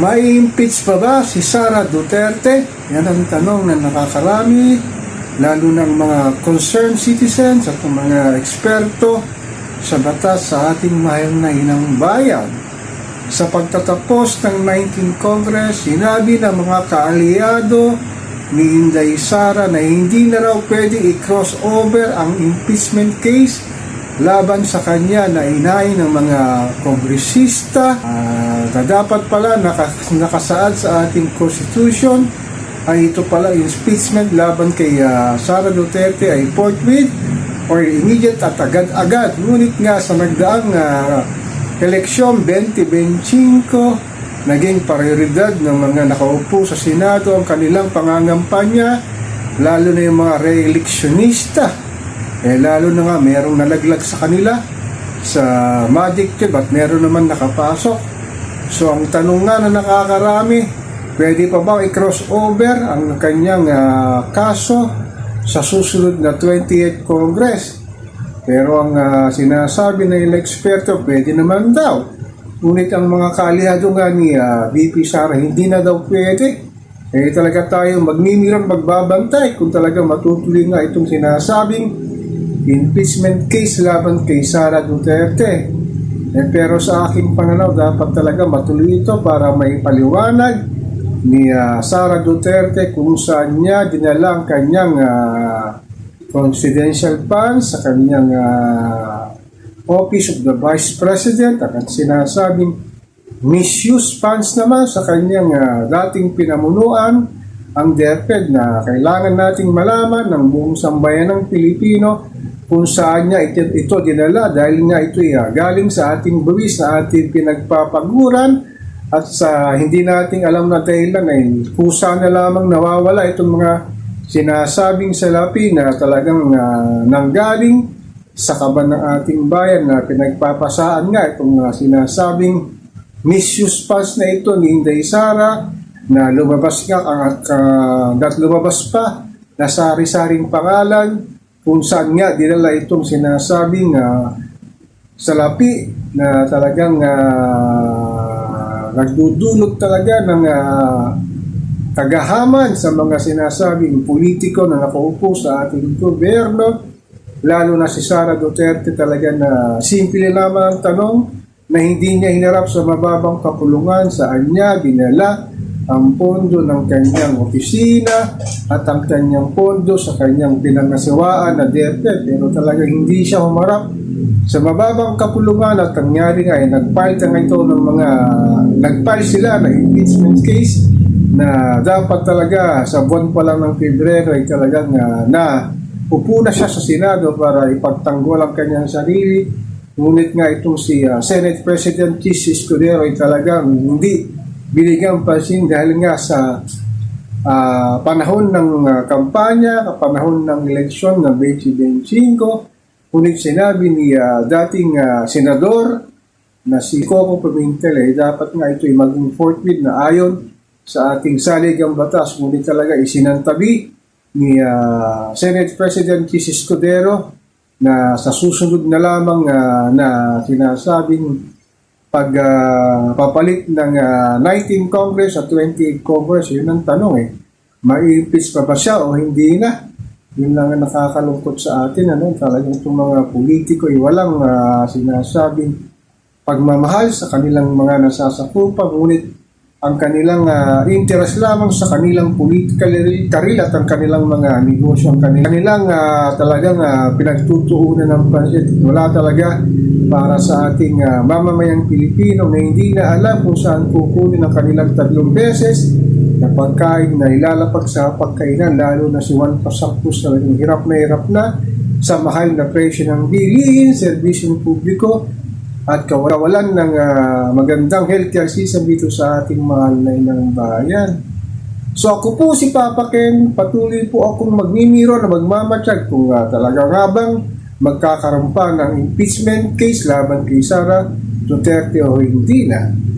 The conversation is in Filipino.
May impeach pa ba si Sara Duterte? Yan ang tanong na nakakarami, lalo ng mga concerned citizens at mga eksperto sa batas sa ating mahal na inang bayan. Sa pagtatapos ng 19 Congress, sinabi ng mga kaalyado ni Inday Sara na hindi na raw pwede i-cross over ang impeachment case laban sa kanya na inahin ng mga kongresista. Ah, na dapat pala naka, nakasaad sa ating constitution ay ito pala impeachment laban kay ah, Sara Duterte ay forthwith or immediate at agad-agad. Ngunit nga sa nagdaang ah, eleksyon 2025 naging prioridad ng mga nakaupo sa Senado ang kanilang pangangampanya lalo na yung mga re-electionista eh lalo na nga merong nalaglag sa kanila sa Magic Tube at meron naman nakapasok. So ang tanong nga na nakakarami, pwede pa bang i-cross over ang kanyang ah, kaso sa susunod na 28th Congress? Pero ang ah, sinasabi ng ilang eksperto, pwede naman daw. Ngunit ang mga kaalihado nga ni ah, VP Sara, hindi na daw pwede. Eh talaga tayo magmimirang magbabantay kung talaga matutuloy nga itong sinasabing impeachment case laban kay Sara Duterte. Eh, pero sa aking pananaw, dapat talaga matuloy ito para may paliwanag ni ah, Sara Duterte kung saan niya dinala ang kanyang ah, confidential funds sa kanyang ah, Office of the Vice President at ang sinasabing misuse funds naman sa kanyang ah, dating pinamunuan ang DepEd na kailangan nating malaman ng buong sambayan ng Pilipino kung saan niya ito, ito dinala dahil nga ito ay ah, galing sa ating buwis na ating pinagpapaguran at sa hindi nating alam na dahilan ay kusa na lamang nawawala itong mga sinasabing salapi na talagang ah, nanggaling sa kaban ng ating bayan na pinagpapasaan nga itong ah, sinasabing misuse funds na ito ni Inday Sara na lumabas nga ang uh, at lumabas pa na sari-saring pangalan kung saan nga dinala itong sinasabing uh, salapi na talagang uh, nagdudulot talaga ng uh, kagahaman sa mga sinasabing politiko na nakaupo sa ating gobyerno lalo na si Sara Duterte talaga na simple lamang ang tanong na hindi niya hinarap sa mababang kapulungan saan niya dinala ang pondo ng kanyang opisina at ang kanyang pondo sa kanyang pinangasawaan na DepEd pero talaga hindi siya humarap sa mababang kapulungan at nangyari nga ay nagfile na ito ng mga nagfile sila na impeachment case na dapat talaga sa buwan pa lang ng Pebrero ay talagang uh, na upuna siya sa Senado para ipagtanggol ang kanyang sarili. Ngunit nga itong si uh, Senate President Chis Escudero ay talagang hindi binigyan pansin dahil nga sa ah, panahon ng ah, kampanya, panahon ng eleksyon ng 2025, ngunit sinabi ni ah, dating ah, senador na si Coco Pimentel eh, dapat nga ito ay maging forthwith na ayon sa ating saligang batas, ngunit talaga isinantabi ni ah, Senate President Chis Escudero na sa susunod na lamang ah, na sinasabing pag ah, papalit ng ah, 19 Congress at 28 Congress, yun ang tanong eh. Mai-impeach pa ba siya o hindi na? Yun lang ang nakakalungkot sa atin. Ano? Talagang itong mga politiko ay walang ah, sinasabing pagmamahal sa kanilang mga nasasakupan. Ngunit ang kanilang ah, interest lamang sa kanilang political career at ang kanilang mga negosyo, ang kanilang, kanilang ah, talagang ah, pinagtutuunan ng pansit. Wala talaga para sa ating ah, mamamayang Pilipino na hindi na alam kung saan kukunin ang kanilang tatlong beses na pagkain na ilalapag sa pagkainan, lalo na si Juan Pasactus na hirap na hirap na sa mahal na presyo ng bilihin, serbisyong publiko, at kawalan ng ah, magandang healthcare system dito sa ating mahal na inang bayan. So ako po si Papa Ken, patuloy po akong magmimiro na magmamatsyag kung uh, talagang habang magkakaroon pa ng impeachment case laban kay Sara Duterte o hindi na.